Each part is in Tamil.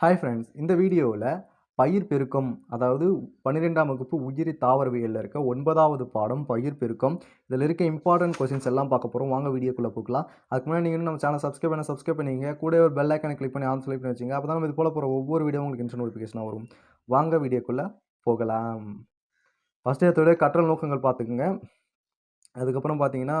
ஹாய் ஃப்ரெண்ட்ஸ் இந்த வீடியோவில் பயிர் பெருக்கம் அதாவது பன்னிரெண்டாம் வகுப்பு உயிரி தாவரவியலில் இருக்க ஒன்பதாவது பாடம் பயிர் பெருக்கம். இதில் இருக்க இம்பார்ட்டன்ட் கொஸ்டின்ஸ் எல்லாம் பார்க்க போகிறோம் வாங்க வீடியோக்குள்ளே போகலாம். அதுக்கு முன்னாடி நீங்கள் நம்ம சேனல் சப்ஸ்கிரைப் பண்ண சப்ஸ்கிரைப் பண்ணிங்க கூட ஒரு பெல் ஐக்கனை கிளிக் பண்ணி ஆன் செலக்ட் பண்ணி வச்சுங்க அப்போ தான் நம்ம இது போல் போகிற ஒவ்வொரு வீடியோ உங்களுக்கு நோட்டிஃபிகேஷனாக வரும். வாங்க வீடியோக்குள்ளே போகலாம். ஃபஸ்ட்டு எடுத்தோட கற்றல் நோக்கங்கள் பார்த்துக்குங்க. அதுக்கப்புறம் பார்த்தீங்கன்னா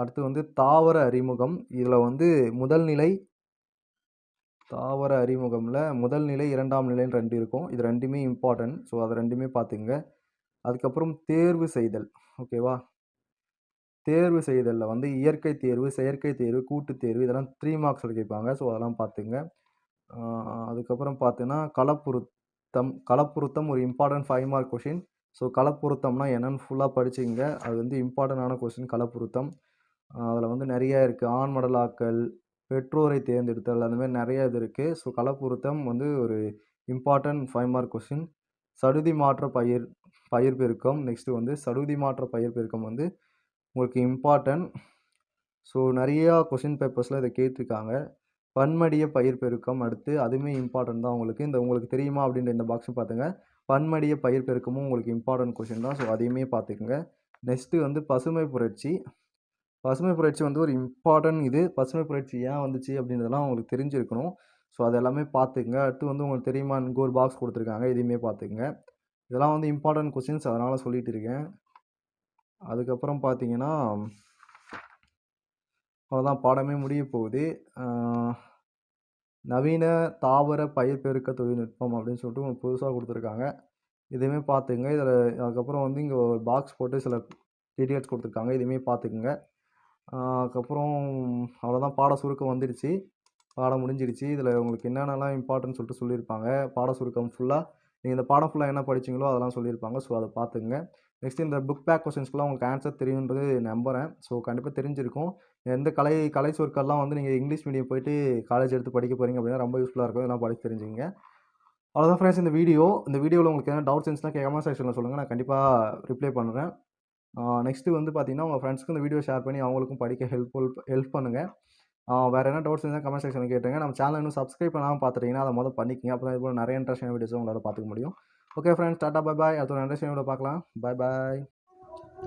அடுத்து வந்து தாவர அறிமுகம். இதில் வந்து முதல் நிலை தாவர அறிமுகமில் முதல் நிலை இரண்டாம் நிலைன்னு ரெண்டு இருக்கும். இது ரெண்டுமே இம்பார்ட்டன்ட் ஸோ அதை ரெண்டுமே பார்த்துங்க அதுக்கப்புறம் தேர்வு செய்தல். ஓகேவா தேர்வு செய்தலில் வந்து இயற்கை தேர்வு செயற்கை தேர்வு கூட்டு தேர்வு இதெல்லாம் த்ரீ மார்க்ஸில் கேட்பாங்க ஸோ அதெல்லாம் பார்த்துங்க அதுக்கப்புறம் பார்த்தீங்கன்னா கலப்புருத்தம் கலப்புருத்தம் ஒரு important five mark question so களப்புறுத்தம்னா என்னென்னு ஃபுல்லாக படிச்சுங்க அது வந்து இம்பார்ட்டண்டான கொஷின் களப்புறுத்தம் அதில் வந்து நிறைய இருக்குது ஆண் மடலாக்கல் பெற்றோரை தேர்ந்தெடுத்தல் அந்த மாதிரி நிறைய இது இருக்குது ஸோ கலப்பொருத்தம் வந்து ஒரு இம்பார்ட்டன்ட் ஃபைவ் மார்க் கொஷின் சடுதி மாற்ற பயிர் பயிர் பெருக்கம் நெக்ஸ்ட்டு வந்து சடுதி மாற்ற பயிர் பெருக்கம் வந்து உங்களுக்கு இம்பார்ட்டன்ட் ஸோ நிறையா கொஷின் பேப்பர்ஸில் இதை கேட்டிருக்காங்க. பன்மடிய பயிர் பெருக்கம் அடுத்து அதுவுமே இம்பார்ட்டன்ட் தான். உங்களுக்கு இந்த உங்களுக்கு தெரியுமா அப்படின்ற இந்த பாக்ஸும் பார்த்துங்க. பன்மடிய பயிர் பெருக்கமும் உங்களுக்கு இம்பார்ட்டன்ட் கொஷின் தான். ஸோ அதையுமே பார்த்துக்குங்க. நெக்ஸ்ட்டு வந்து பசுமை புரட்சி. பசுமை புரட்சி வந்து ஒரு இம்பார்ட்டன்ட் இது. பசுமை புரட்சி ஏன் வந்துச்சு அப்படின்றதெல்லாம் உங்களுக்கு தெரிஞ்சிருக்கணும். ஸோ அது எல்லாமே பார்த்துக்குங்க. அடுத்து வந்து உங்களுக்கு தெரியுமா? இங்கே ஒரு பாக்ஸ் கொடுத்துருக்காங்க. இதையுமே பார்த்துக்குங்க. இதெல்லாம் வந்து இம்பார்ட்டன்ட் கொஷின்ஸ் அதனால் சொல்லிகிட்டு இருக்கேன். அதுக்கப்புறம் பார்த்தீங்கன்னா அவ்வளோதான் பாடமே முடிய போகுது. நவீன தாவர பயிர் பெருக்க தொழில்நுட்பம் அப்படின்னு சொல்லிட்டு புதுசாக கொடுத்துருக்காங்க. இதையுமே பார்த்துக்குங்க. இதில் அதுக்கப்புறம் வந்து இங்கே ஒரு பாக்ஸ் போட்டு சில டீட்டெயில்ஸ் கொடுத்துருக்காங்க. இதையுமே பார்த்துக்குங்க. அதுக்கப்புறம் அவ்வளோதான் பாட சுருக்கம் வந்துடுச்சு. பாடம் முடிஞ்சிடுச்சு. இதில் உங்களுக்கு என்னென்னலாம் இம்பார்ட்டன்ட் சொல்லிட்டு சொல்லியிருப்பாங்க. பாட சுருக்கம் ஃபுல்லாக நீங்கள் இந்த பாடம் ஃபுல்லாக என்ன படிச்சீங்களோ அதெல்லாம் சொல்லியிருப்பாங்க. ஸோ அதை பார்த்துங்க நெக்ஸ்ட் இந்த புக் பேக் கொஸ்டின்ஸ்க்குலாம் உங்களுக்கு ஆன்சர் தெரியுன்றது நம்புகிறேன் ஸோ கண்டிப்பாக தெரிஞ்சிருக்கும். எந்த கலை கலை சொற்கள்லாம் வந்து நீங்கள் இங்கிலீஷ் மீடியம் போயிட்டு காலேஜ் எடுத்து படிக்க போகிறீங்க அப்படின்னா ரொம்ப யூஸ்ஃபுல்லாக இருக்கும். இதெல்லாம் படிச்சு தெரிஞ்சுங்க அவ்வளோதான் ஃப்ரெண்ட்ஸ் இந்த வீடியோ இந்த வீடியோவில் உங்களுக்கு எதாவது டவுட்ஸ் இருந்துச்சுன்னா கமெண்ட் செக்ஷனில் சொல்லுங்கள் நான் கண்டிப்பாக ரிப்ளை பண்ணுறேன் நெக்ஸ்ட்டு வந்து பார்த்தீங்கன்னா உங்கள் ஃப்ரெண்ட்ஸ்க்கு இந்த வீடியோ ஷேர் பண்ணி அவங்களுக்கும் படிக்க ஹெல்ப்ஃபுல் ஹெல்ப் பண்ணுங்கள் வேறு என்ன டவுட்ஸ் இருந்தால் கமெண்ட் செக்ஷனில் கேட்டுங்க நம்ம சேனல் இன்னும் சப்ஸ்கிரைப் பண்ணாமல் பார்த்துட்டீங்கன்னா அதை மொதல் பண்ணிக்கங்க. அப்போ தான் இது போல் நிறைய இன்ட்ரெஸ்டான வீடியோஸும் உங்களால் பார்த்துக்க முடியும். Okay friends tata bye bye அடுத்த ஒரு இன்ட்ரெஸ்டிங் பார்க்கலாம். Bye bye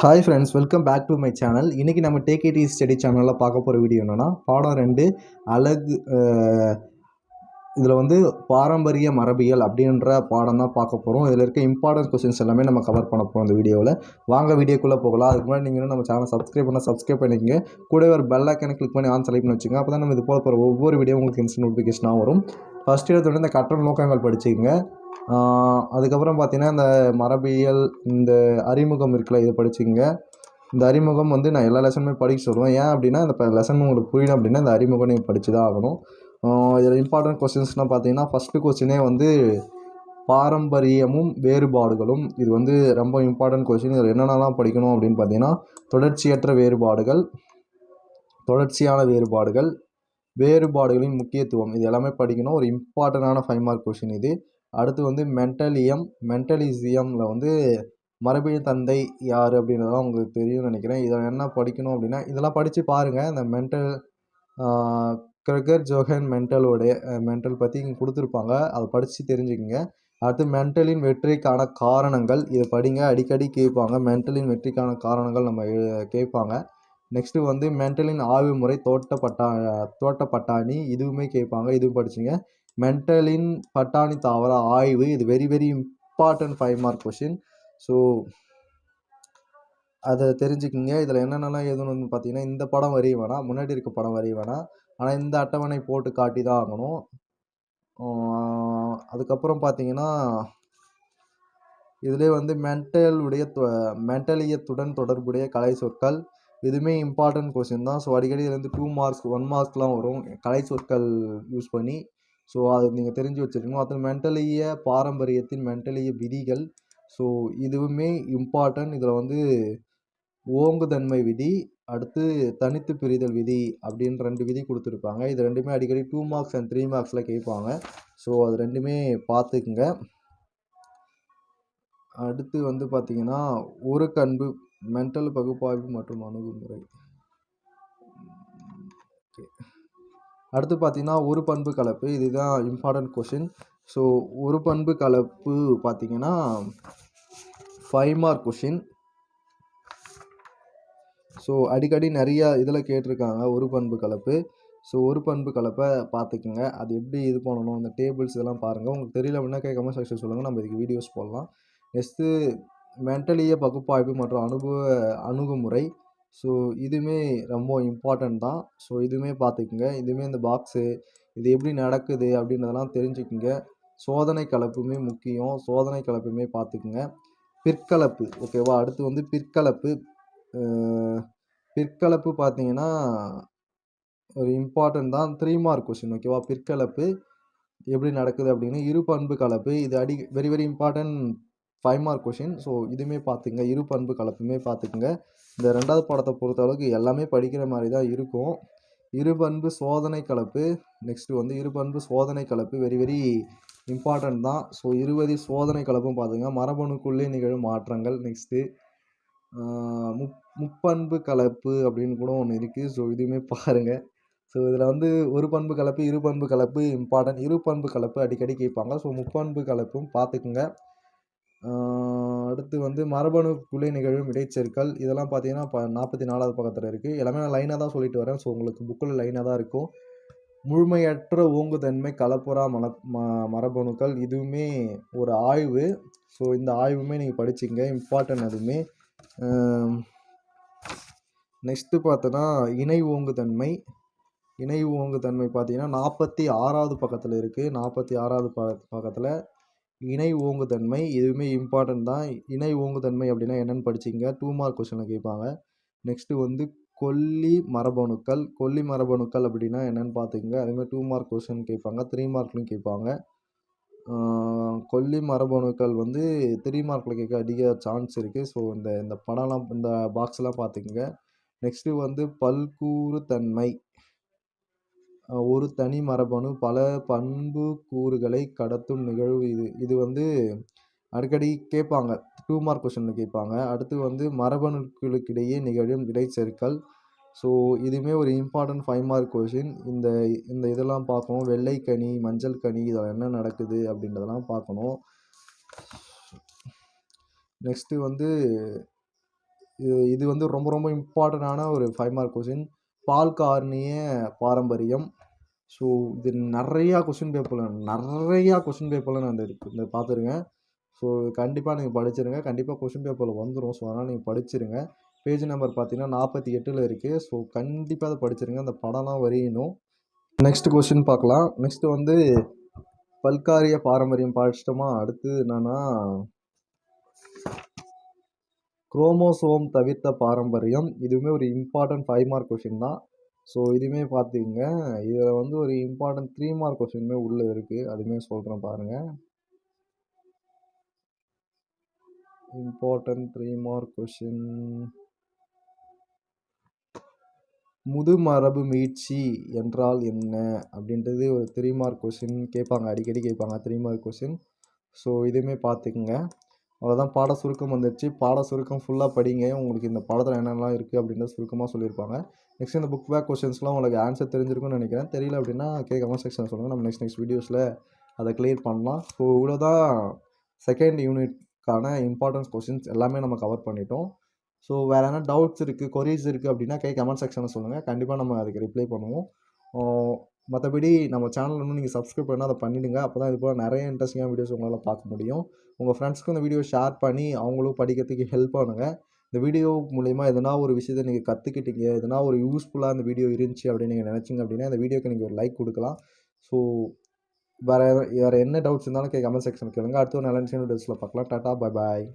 hi friends welcome back to my channel இன்றைக்கி நம்ம டேக் இட் ஈஸ் ஸ்டடி சேனலில் பார்க்க போகிற வீடியோ என்னென்னா பாடம் ரெண்டு அழகு இதில் வந்து பாரம்பரிய மரபியல் அப்படின்ற பாடம் தான் பார்க்க போகிறோம் இதில் இருக்க இம்பார்ட்டன்ட் கொஸ்டின்ஸ் எல்லாமே நம்ம கவர் பண்ண போகிறோம் இந்த வீடியோவில் வாங்க வீடியோக்குள்ளே போகலாம். அதுக்கு முன்னாடி நீங்கள் நம்ம சேனல் சப்ஸ்கிரைப் பண்ணால் சப்ஸ்கிரைப் பண்ணிக்கங்க. கூட ஒரு பெல் ஐக்கனை கிளிக் பண்ணி ஆன் செலக்ட் பண்ணி வச்சுங்க அப்போ தான் நம்ம இது போல போகிற ஒவ்வொரு வீடியோ உங்களுக்கு இன்ஸ்டன்ட் நோட்டிஃபிகேஷனாக வரும். ஃபஸ்ட் எடுத்தோடனே இந்த கட்டண நோக்கங்கள் படிச்சுக்கங்க. அதுக்கப்புறம் பார்த்தீங்கன்னா இந்த மரபியல் இந்த அறிமுகம் இருக்குல்ல இதை படிச்சுங்க இந்த அறிமுகம் வந்து நான் எல்லா லெசனுமே படிக்க சொல்லுவேன். ஏன் அப்படின்னா இந்த லெசன் உங்களுக்கு புரியணும் அப்படின்னா இந்த அறிமுகம் நீங்கள் படித்து தான் ஆகணும் இதில் இம்பார்ட்டன்ட் கொஸ்டின்ஸ்னால் பார்த்தீங்கன்னா ஃபஸ்ட்டு கொஸ்டினே வந்து பாரம்பரியமும் வேறுபாடுகளும். இது வந்து ரொம்ப இம்பார்ட்டன்ட் கொஸ்டின் இதில் என்னென்னலாம் படிக்கணும் அப்படின்னு பார்த்தீங்கன்னா தொடர்ச்சியற்ற வேறுபாடுகள் தொடர்ச்சியான வேறுபாடுகள் வேறுபாடுகளின் முக்கியத்துவம். இது எல்லாமே படிக்கணும். ஒரு இம்பார்ட்டண்டான ஃபைவ் மார்க் கொஷின் இது. அடுத்து வந்து மென்டலியம் மென்டலிசியமில் வந்து மரபின் தந்தை யார் அப்படின்றதெல்லாம் உங்களுக்கு தெரியும்னு நினைக்கிறேன். இதை என்ன படிக்கணும் அப்படின்னா இதெல்லாம் படித்து பாருங்கள் இந்த மென்டல் கிரகர் ஜோஹன் மென்டலோடைய மென்டல் பற்றி இங்கே கொடுத்துருப்பாங்க. அதை படித்து தெரிஞ்சுக்கோங்க. அடுத்து மென்டலின் வெற்றிக்கான காரணங்கள். இதை படிங்க. அடிக்கடி கேட்பாங்க. மென்டலின் வெற்றிக்கான காரணங்கள் நம்ம கேட்பாங்க. நெக்ஸ்ட்டு வந்து மென்டலின் ஆய்வு முறை தோட்டப்பட்டா தோட்டப்பட்டாணி. இதுவுமே கேட்பாங்க. இதுவும் படிச்சுங்க. மென்டலின் பட்டாணி தாவர ஆய்வு இது very very important five mark question so அதை தெரிஞ்சுக்கிங்க. இதில் என்னென்னலாம் எதுன்னு வந்து பார்த்தீங்கன்னா இந்த படம் வரைய வேணாம் முன்னாடி இருக்க படம் வரைய வேணாம். ஆனால் இந்த அட்டவணை போட்டு காட்டி தான் ஆகணும். அதுக்கப்புறம் பார்த்தீங்கன்னா இதிலே வந்து மென்டலுடைய மென்டலியத்துடன் தொடர்புடைய கலை சொற்கள். இதுவுமே இம்பார்ட்டன்ட் கொஸ்டின் தான். ஸோ அடிக்கடி இதுலேருந்து டூ மார்க்ஸ் ஒன் மார்க்ஸ்லாம் வரும். கலை சொற்கள் யூஸ் பண்ணி ஸோ அதை நீங்கள் தெரிஞ்சு வச்சுருக்கணும். அதில் மென்டலிய பாரம்பரியத்தின் மென்டலிய விதிகள். ஸோ இதுவுமே இம்பார்ட்டன்ட் இதில் வந்து ஓங்குதன்மை விதி அடுத்து தனித்து பிரிதல் விதி அப்படின்னு ரெண்டு விதி கொடுத்துருப்பாங்க. இது ரெண்டுமே அடிக்கடி டூ மார்க்ஸ் அண்ட் த்ரீ மார்க்ஸில் கேட்பாங்க. ஸோ அது ரெண்டுமே பார்த்துக்குங்க. அடுத்து வந்து பார்த்தீங்கன்னா ஒரு கண்பு மென்டல் பகுப்பாய்வு மற்றும் அணுகுமுறை. ஓகே. அடுத்து பார்த்தீங்கன்னா ஒரு பண்பு கலப்பு. இதுதான் இம்பார்ட்டண்ட் கொஷின் ஸோ ஒரு பண்பு கலப்பு பார்த்தீங்கன்னா ஃபைவ் மார்க் கொஷின் ஸோ அடிக்கடி நிறையா இதில் கேட்டிருக்காங்க ஒரு பண்பு கலப்பு. ஸோ ஒரு பண்பு கலப்பை பார்த்துக்குங்க. அது எப்படி இது பண்ணணும்? அந்த டேபிள்ஸ் இதெல்லாம் பாருங்கள் உங்களுக்கு தெரியல அப்படின்னா கேட்காம செக்ஷன் சொல்லுங்கள் நம்ம இதுக்கு வீடியோஸ் போடலாம். நெக்ஸ்ட்டு மென்டலிய பகுப்பாய்வு மற்றும் அனுபவ அணுகுமுறை. ஸோ இதுவுமே ரொம்ப இம்பார்ட்டன்ட் தான். ஸோ இதுவுமே பார்த்துக்குங்க. இதுவுமே இந்த பாக்ஸு இது எப்படி நடக்குது அப்படின்றதெல்லாம் தெரிஞ்சுக்குங்க. சோதனை கலப்புமே முக்கியம். சோதனை கலப்புமே பார்த்துக்குங்க. பிற்கலப்பு ஓகேவா அடுத்து வந்து பிற்கலப்பு. பிற்கலப்பு பார்த்தீங்கன்னா ஒரு இம்பார்ட்டன்ட் தான். த்ரீ மார்க் கொஸ்டின் ஓகேவா பிற்கலப்பு எப்படி நடக்குது அப்படின்னு? இரு பண்பு கலப்பு. இது அடி very very important five mark question so இதுவுமே பார்த்துங்க இரு பண்பு கலப்புமே பார்த்துக்குங்க. இந்த ரெண்டாவது பாடத்தை பொறுத்த அளவுக்கு எல்லாமே படிக்கிற மாதிரி தான் இருக்கும். இருபண்பு சோதனை கலப்பு. நெக்ஸ்ட்டு வந்து இருபண்பு சோதனை கலப்பு. வெரி வெரி இம்பார்ட்டன்ட் தான். ஸோ இருபது சோதனை கலப்பும் பார்த்துங்க மரபணுக்குள்ளே நிகழும் மாற்றங்கள். நெக்ஸ்ட்டு முப் முப்பண்பு கலப்பு அப்படின்னு கூட ஒன்று இருக்குது ஸோ இதுவுமே பாருங்கள் ஸோ இதில் வந்து ஒரு பண்பு கலப்பு இரு பண்பு கலப்பு இம்பார்ட்டன்ட் இரு பண்பு கலப்பு அடிக்கடி கேட்பாங்க. ஸோ முப்பண்பு கலப்பும் பார்த்துக்குங்க அடுத்து வந்து மரபணு மரபணுக்குள்ளே நிகழும் இடைச்செருக்கள் இதெல்லாம் பார்த்தீங்கன்னா இப்போ நாற்பத்தி நாலாவது பக்கத்தில் இருக்குது எல்லாமே நான் லைனாக தான் சொல்லிட்டு வரேன். ஸோ உங்களுக்கு புக்கில் லைனாக தான் இருக்கும். முழுமையற்ற ஓங்குதன்மை கலப்புறா மன ம மரபணுக்கள் இதுவுமே ஒரு ஆய்வு. ஸோ இந்த ஆய்வுமே நீங்கள் படிச்சிங்க இம்பார்ட்டன் அதுவுமே. நெக்ஸ்ட்டு பார்த்தோன்னா இணை ஓங்குதன்மை. இணை ஓங்குதன்மை பார்த்தீங்கன்னா நாற்பத்தி ஆறாவது பக்கத்தில் இருக்குது நாற்பத்தி ஆறாவது ப பக்கத்தில் இணை ஓங்குதன்மை இதுவுமே இம்பார்ட்டன்ட் தான். இணை ஓங்குதன்மை அப்படின்னா என்னென்னு படிச்சிங்க. டூ மார்க் கொஸ்டினில் கேட்பாங்க. நெக்ஸ்ட்டு வந்து கொல்லி மரபணுக்கள். கொல்லி மரபணுக்கள் அப்படின்னா என்னென்னு பார்த்துக்கங்க. அதுமாதிரி டூ மார்க் கொஸ்டின் கேட்பாங்க. த்ரீ மார்க்லையும் கேட்பாங்க. கொல்லி மரபணுக்கள் வந்து த்ரீ மார்க்கில் கேட்க அதிக சான்ஸ் இருக்குது ஸோ இந்த இந்த படம்லாம் இந்த பாக்ஸ்லாம் பார்த்துக்குங்க. நெக்ஸ்ட்டு வந்து பல்கூறுத்தன்மை தன்மை ஒரு தனி மரபணு பல பண்பு கூறுகளை கடத்தும் நிகழ்வு இது. இது வந்து அடிக்கடி கேட்பாங்க. டூ மார்க் கொஷனில் கேட்பாங்க. அடுத்து வந்து மரபணுக்களுக்கிடையே நிகழும் இடைச்செருக்கள் ஸோ இதுவுமே ஒரு இம்பார்ட்டன்ட் ஃபைவ் மார்க் கொஷின் இந்த இந்த இதெல்லாம் பார்க்கணும். வெள்ளைக்கனி மஞ்சள் கனி இதில் என்ன நடக்குது அப்படின்றதெல்லாம் பார்க்கணும். நெக்ஸ்ட்டு வந்து இது இது வந்து ரொம்ப ரொம்ப இம்பார்ட்டண்டான ஒரு ஃபைவ் மார்க் கொஷின் பால் கார்னிய பாரம்பரியம். ஸோ இது நிறையா கொஷின் பேப்பரில் நிறையா கொஷின் பேப்பரில் நான் இந்த இந்த பார்த்துருங்க ஸோ கண்டிப்பாக நீங்கள் படிச்சிருங்க. கண்டிப்பாக கொஷின் பேப்பரில் வந்துடும் ஸோ அதனால் நீங்கள் படிச்சிருங்க. பேஜ் நம்பர் பார்த்தீங்கன்னா நாற்பத்தி எட்டில் இருக்குது ஸோ கண்டிப்பாக அதை படிச்சிருங்க. அந்த படம்லாம் வரையணும். நெக்ஸ்ட் கொஷின் பார்க்கலாம் நெக்ஸ்ட்டு வந்து பல்காரிய பாரம்பரியம் படிச்சிட்டோமா அடுத்து என்னென்னா குரோமோசோம் தவிர்த்த பாரம்பரியம். இதுவுமே ஒரு இம்பார்ட்டன்ட் ஃபைவ் மார்க் கொஷின் தான். ஸோ இதுவுமே பார்த்துக்குங்க இதில் வந்து ஒரு இம்பார்ட்டன்ட் த்ரீ மார்க் கொஷினுமே உள்ளே இருக்குது அதுவுமே சொல்கிறேன் பாருங்கள் இம்பார்ட்டன்ட் த்ரீ மார்க் கொஷின் முதுமரபு மீட்சி என்றால் என்ன? அப்படின்றது ஒரு த்ரீ மார்க் கொஷின் கேட்பாங்க. அடிக்கடி கேட்பாங்க. த்ரீ மார்க் கொஷின் ஸோ இதுவுமே பார்த்துக்குங்க அவ்வளோதான் பாட சுருக்கம் வந்துடுச்சு பாட சுருக்கம் ஃபுல்லாக படிங்க. உங்களுக்கு இந்த பாடத்தில் என்னென்னலாம் இருக்குது அப்படின்றத சுருக்கமாக சொல்லியிருப்பாங்க. நெக்ஸ்ட் இந்த புக் பேக் கொஷின்ஸ்லாம் உங்களுக்கு ஆன்சர் தெரிஞ்சிருக்கும்னு நினைக்கிறேன். தெரியல அப்படின்னா கே கமெண்ட் செக்ஷன் சொல்லுங்கள் நம்ம நெக்ஸ்ட் நெக்ஸ்ட் வீடியோஸில் அதை கிளியர் பண்ணலாம். ஸோ இவ்வளோதான் செகண்ட் யூனிட்க்கான இம்பார்ட்டன்ஸ் கொஷின்ஸ் எல்லாமே நம்ம கவர் பண்ணிட்டோம். ஸோ வேறு என்ன டவுட்ஸ் இருக்குது கொரீஸ் இருக்குது அப்படின்னா கே கமெண்ட் செக்ஷனில் சொல்லுங்கள் கண்டிப்பாக நம்ம அதுக்கு ரிப்ளை பண்ணுவோம். மற்றபடி நம்ம சேனல் இன்னும் நீங்கள் சப்ஸ்கிரைப் பண்ணால் அதை பண்ணிவிடுங்க அப்போ தான் இது போல் நிறைய இன்ட்ரெஸ்டிங்கான வீடியோஸ் உங்களால் பார்க்க முடியும். உங்கள் ஃப்ரெண்ட்ஸ்க்கு இந்த வீடியோ ஷேர் பண்ணி அவங்களும் படிக்கிறதுக்கு ஹெல்ப் பண்ணுங்கள் இந்த வீடியோ மூலிமா எதனா ஒரு விஷயத்தை நீங்கள் கற்றுக்கிட்டீங்க எதனா ஒரு யூஸ்ஃபுல்லாக இந்த வீடியோ இருந்துச்சு அப்படின்னு நீங்கள் நினச்சிங்க அப்படின்னா இந்த வீடியோக்கு நீங்கள் ஒரு லைக் கொடுக்கலாம். ஸோ வேறு வேறு என்ன டவுட்ஸ் இருந்தாலும் கே கமெண்ட் செக்ஷன் கேளுங்க. அடுத்த ஒரு நல்ல வீடியோஸில் பார்க்கலாம். டாட்டா பை பாய்